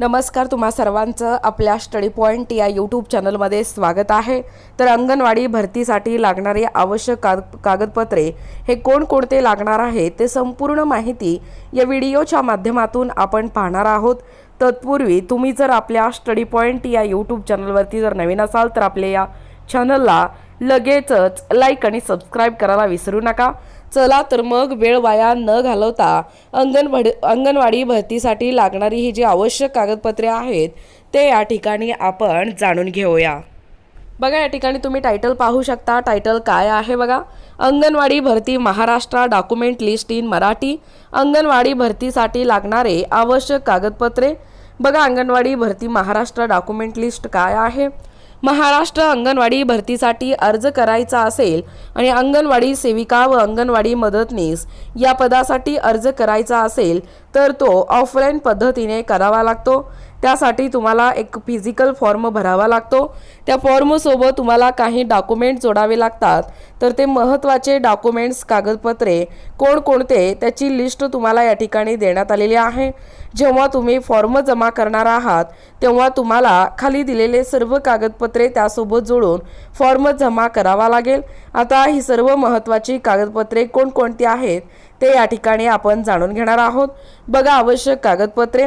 नमस्कार तुम्हा सर्वांचं आपल्या स्टडी पॉईंट या यूट्यूब चॅनलमध्ये स्वागत आहे. तर अंगणवाडी भरतीसाठी लागणारी आवश्यक काग कागदपत्रे हे कोणकोणते लागणार आहे ते संपूर्ण माहिती या व्हिडिओच्या माध्यमातून आपण पाहणार आहोत. तत्पूर्वी तुम्ही जर आपल्या स्टडी पॉईंट या यूट्यूब चॅनलवरती जर नवीन असाल तर आपल्या या चॅनलला लगेचच लाईक आणि सबस्क्राईब करायला विसरू नका. चला तर मग वेळ वाया न घालवता अंगणवाडी अंगणवाडी भरतीसाठी लागणारी ही जी आवश्यक कागदपत्रे आहेत ते या ठिकाणी आपण जाणून घेऊया. बघा या ठिकाणी तुम्ही टायटल पाहू शकता. टायटल काय आहे बघा? अंगणवाडी भरती Maharashtra document list in Marathi. Anganwadi भरतीसाठी लागणारे आवश्यक कागदपत्रे. बघा अंगणवाडी भरती महाराष्ट्र डॉक्युमेंट लिस्ट काय आहे? महाराष्ट्र अंगणवाडी भरतीसाठी अर्ज करायचा असेल आणि अंगणवाडी सेविका व अंगणवाडी मदतनीस या पदासाठी अर्ज करायचा असेल तर तो ऑफलाईन पद्धतीने करावा लागतो. त्यासाठी तुम्हाला एक फिजिकल फॉर्म भरावा लागतो. त्या फॉर्मसोबत तुम्हाला काही डॉक्युमेंट जोडावे लागतात. तर ते महत्त्वाचे डॉक्युमेंट्स कागदपत्रे कोणकोणते त्याची लिस्ट तुम्हाला या ठिकाणी देण्यात आलेली आहे. जेव्हा तुम्ही फॉर्म जमा करणार आहात तेव्हा तुम्हाला खाली दिलेले सर्व कागदपत्रे त्यासोबत जोडून फॉर्म जमा करावा लागेल. आता ही सर्व महत्त्वाची कागदपत्रे कोणकोणती आहेत ते या ठिकाणी आपण जाणून घेणार आहोत. बघा आवश्यक कागदपत्रे.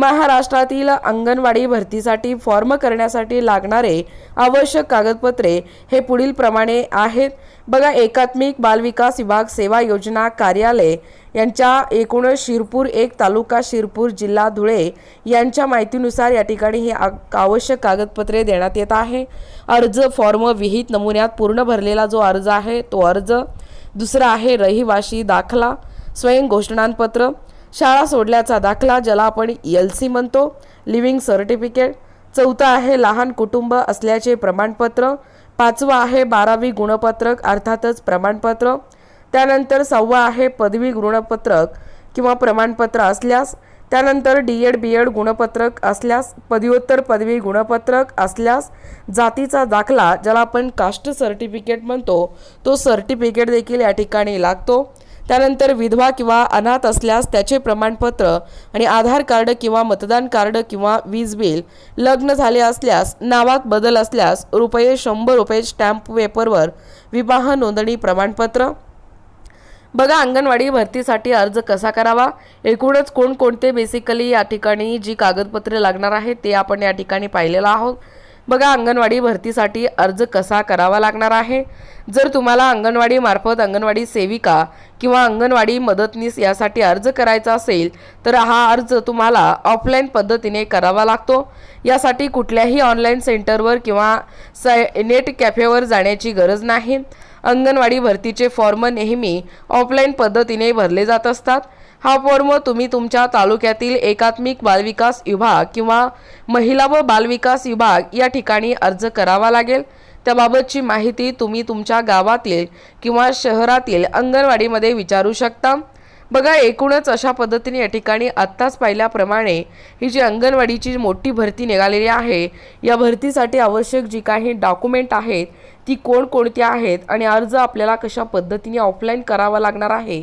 महाराष्ट्रातील अंगणवाडी भरतीसाठी फॉर्म करण्यासाठी लागणारे आवश्यक कागदपत्रे हे पुढील प्रमाणे आहेत. बघा एकात्मिक बालविकास विभाग सेवा योजना कार्यालय यांच्या एकूण शिरपूर एक तालुका शिरपूर जिल्हा धुळे यांच्या माहितीनुसार या ठिकाणी ही आ- आवश्यक कागदपत्रे देण्यात येत आहे. अर्ज फॉर्म विहित नमुन्यात पूर्ण भरलेला जो अर्ज आहे तो अर्ज. दुसरा आहे रहिवाशी दाखला स्वयं घोषणापत्र. शाळा सोडल्याचा दाखला ज्याला आपण एल सी म्हणतो. Living certificate. चौथा आहे लहान कुटुंब असल्याचे प्रमाणपत्र. पाचवा आहे बारावी गुणपत्रक अर्थातच प्रमाणपत्र. त्यानंतर सहावा आहे पदवी गुणपत्रक किंवा प्रमाणपत्र असल्यास. त्यानंतर डी एड बी एड गुणपत्रक असल्यास. पदव्युत्तर पदवी गुणपत्रक असल्यास. जातीचा दाखला ज्याला आपण कास्ट सर्टिफिकेट म्हणतो तो सर्टिफिकेट देखील या ठिकाणी लागतो. त्यानंतर विधवा किंवा अनाथ असल्यास त्याचे प्रमाणपत्र आणि आधार कार्ड किंवा मतदान कार्ड किंवा वीज बिल लग्न झाले असल्यास नावात बदल असल्यास रुपये शंभर रुपये स्टॅम्प पेपरवर विवाह नोंदणी प्रमाणपत्र. बघा अंगणवाडी भरतीसाठी अर्ज कसा करावा? एकूणच कोणकोणते बेसिकली या ठिकाणी जी कागदपत्रे लागणार आहेत ते आपण या ठिकाणी पाहिलेलं आहोत. बघा अंगणवाडी भरतीसाठी अर्ज कसा करावा लागणार आहे? जर तुम्हाला अंगणवाडी मार्फत अंगणवाडी सेविका किंवा अंगणवाडी मदतनीस यासाठी अर्ज करायचा असेल तर हा अर्ज तुम्हाला ऑफलाईन पद्धतीने करावा लागतो. यासाठी कुठल्याही ऑनलाईन सेंटरवर किंवा स नेट कॅफेवर जाण्याची गरज नाही. अंगणवाडी भरतीचे फॉर्म नेहमी ऑफलाईन पद्धतीने भरले जात असतात. हा फॉर्म तुम्ही तुमच्या तालुक्यातील एकात्मिक बालविकास विभाग किंवा महिला व बालविकास विभाग या ठिकाणी अर्ज करावा लागेल. त्याबाबतची माहिती तुम्ही तुमच्या गावातील किंवा शहरातील अंगणवाडीमध्ये विचारू शकता. बघा एकूणच अशा पद्धतीने या ठिकाणी आत्ताच पाहिल्याप्रमाणे ही जी अंगणवाडीची मोठी भरती निघालेली आहे या भरतीसाठी आवश्यक जी काही डॉक्युमेंट आहेत ती कोणकोणती आहेत आणि अर्ज आपल्याला कशा पद्धतीने ऑफलाईन करावा लागणार आहे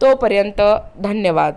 तोपर्यंत धन्यवाद.